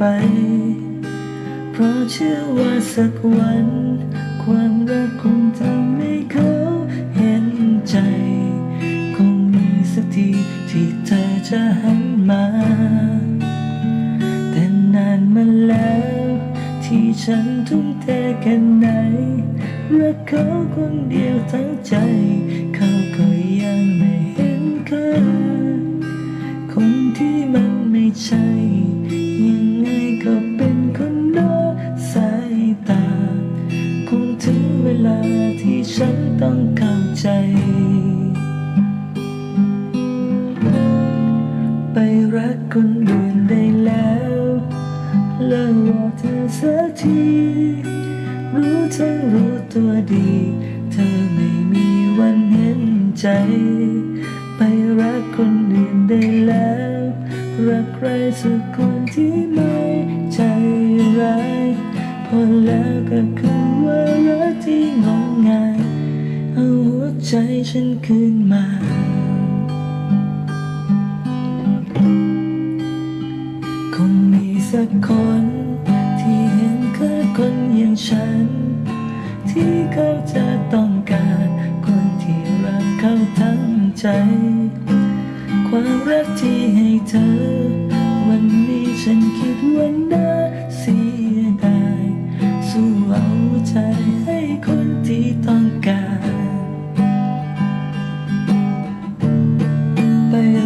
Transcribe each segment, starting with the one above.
ไป เพราะเชื่อว่าสักวัน ความรักคงทำให้เขาเห็นใจ คงมีสักทีที่เธอจะหันมา แต่นานมาแล้ว ที่ฉันทุ่มเทแค่ไหนรักเขาคนเดียวทั้งใจ ฉันต้องเข้าใจ ไปรักคนอื่นได้แล้วเลิกรอเธอสักที รู้ทั้งรู้ตัวดี เธอไม่มีวันเห็นใจ ไปรักคนอื่นได้แล้ว รักใครสักคนที่ไม่ใจร้ายพอแล้วก็คือ ใจฉันคืนมา คงมีสักคน ที่เห็นค่าคนอย่างฉัน ที่เขาจะต้องการ คนที่รักเขาทั้งใจ ความรักที่ให้เธอ วันนี้ฉันคิดว่าน่าเ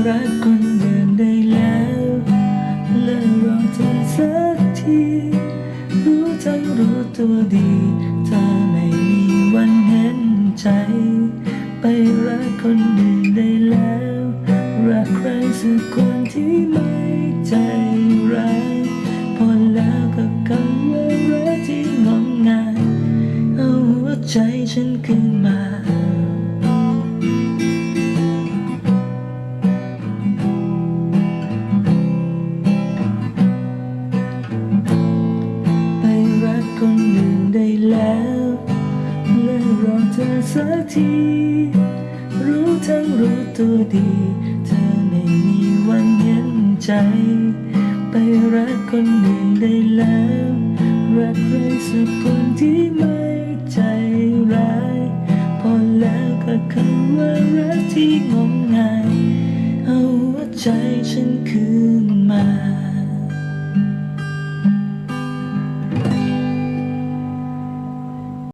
รักคนอื่นได้แล้วเลิกรอเธอสักที รู้ทั้งรู้ตัวดีเธอไม่มีวันเห็นใจ ไปรักคนอื่นได้แล้ว รักใครสักคนที่ไม่ใจร้ายพอแล้วกับคำว่ารักที่งมงายเอาหัวใจฉันขึ้นมา เลิกรอเธอสักที รู้ทั้งรู้ตัวดี เธอไม่มีวันเห็นใจ ไปรักคนอื่นได้แล้ว รักใครสักคนที่ไม่ใจร้าย พอแล้วก็คำว่ารักที่งมงาย เอาหัวใจฉันคืนมา